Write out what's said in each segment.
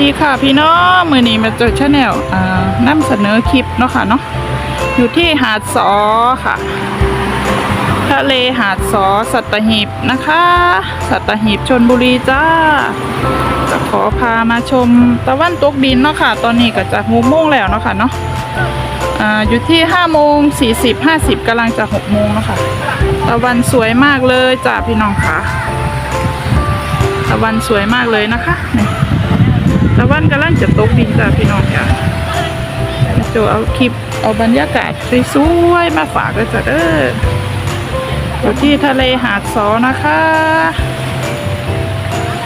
ดีค่ะพี่น้องมือนี้มาเจอชาแนลอ่านำเสนอคลิปเนาะค่ะเนาะอยู่ที่หาดสอค่ะ ทะเลหาดสอสัตหีบนะคะ สัตหีบชนบุรีจ้า จะขอพามาชมตะวันตกดินเนาะค่ะ ตอนนี้ก็จะหกโมงแล้วเนาะค่ะเนาะอยู่ที่5โมง40 50กำลังจะ6โมงเนาะค่ะตะวันสวยมากเลยจ้าพี่น้องค่ะ ตะวันสวยมากเลยนะคะนี่ ตะวันกำลังจะตกดินจ้าพี่น้องจ้าโจเอาคลิปเอาบรรยากาศสวยๆมาฝากเลยจ้ะเด้ออยู่ที่ทะเลหาดสอนะคะ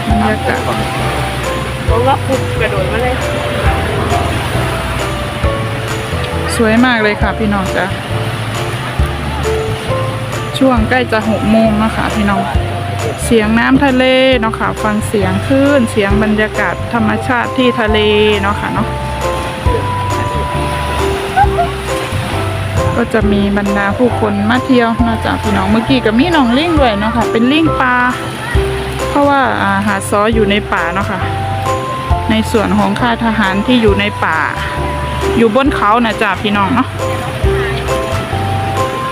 บรรยากาศผมว่าคุบกระโดดมาเลย สวยมากเลยค่ะพี่น้องจ้ะช่วงใกล้จะหกโมงนะคะพี่น้อง เสียงน้ำทะเลเนาะค่ะ ฟังเสียงคลื่นเสียงบรรยากาศธรรมชาติที่ทะเลเนาะค่ะเนาะก็จะมีบรรดาผู้คนมาเที่ยวนอกจากพี่น้องเมื่อกี้ก็มีน้องลิงด้วยเนาะค่ะ เป็นลิงปลาเพราะว่าอาหาซออยู่ในป่าเนาะค่ะ ในส่วนของค่าทหารที่อยู่ในป่า อยู่บนเขานะจ้าพี่น้องเนาะ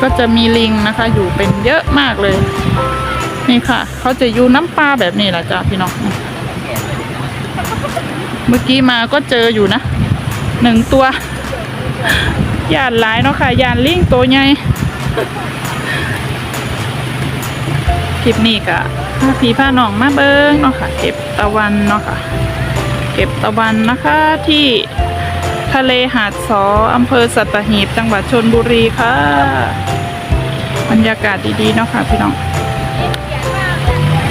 ก็จะมีลิงนะคะ อยู่เป็นเยอะมากเลย นี่ค่ะ เขาจะอยู่น้ำปลาแบบนี้แหละจ้าพี่น้อง เมื่อกี้มาก็เจออยู่นะหนึ่งตัวยานหลายเนาะค่ะยานลิงตัวใหญ่คลิปนี้ก็พาพี่พาหนองมาเบิ้งเนาะค่ะ เก็บตะวันเนาะค่ะ เก็บตะวันนะคะที่ทะเลหาดสออำเภอสัตหีบ จังหวัดชนบุรีค่ะ บรรยากาศดีๆเนาะค่ะพี่น้อง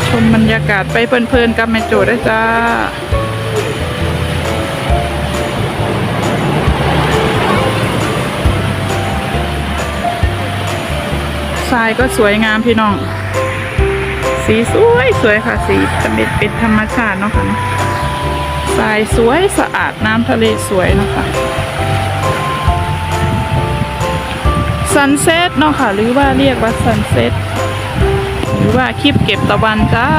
ชมบรรยากาศไปเพลินๆกับแม่โจได้วยจ้าทรายก็สวยงามพี่น้อง สีสวยสวยค่ะ สีจะเป็นเป็นธรรมชาติเนาะค่ะเนาะทรายสวยสะอาดน้ำทะเลสวยเนาะค่ะซันเซ็ตเนาะค่ะ หรือว่าเรียกว่าซันเซ็ต หรือว่าคลิปเก็บตะวันจ้า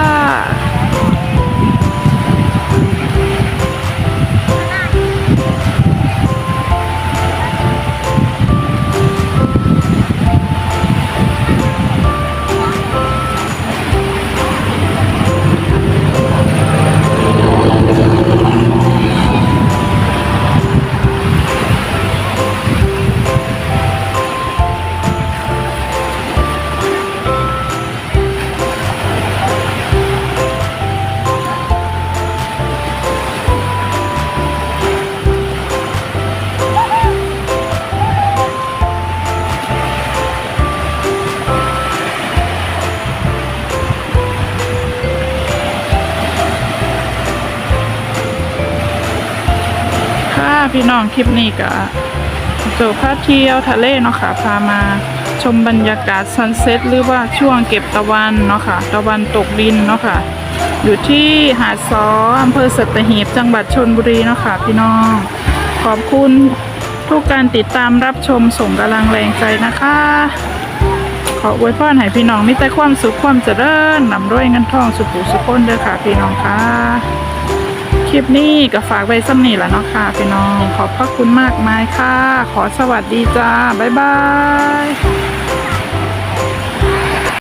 พี่น้องคลิปนี้ก็โจพาเที่ยวทะเลเนาะค่ะพามาชมบรรยากาศซันเซ็ตหรือว่าช่วงเก็บตะวันเนาะค่ะ ตะวันตกดินเนาะค่ะ อยู่ที่หาดซออำเภอสัตหีบจังหวัดชนบุรีเนาะค่ะ พี่น้อง ขอบคุณทุกการติดตามรับชมส่งกำลังแรงใจนะคะ ขออวยพรให้พี่น้องมีแต่ความสุขความเจริญนำด้วยเงินทองสุขุสุขคนเด้อค่ะ พี่น้องค่ะ คลิปนี้ก็ฝากไว้ซ้ำนี่แหละเนาะค่ะพี่น้อง ขอบพระคุณมากมายค่ะ ขอสวัสดีจ้า บ๊ายบาย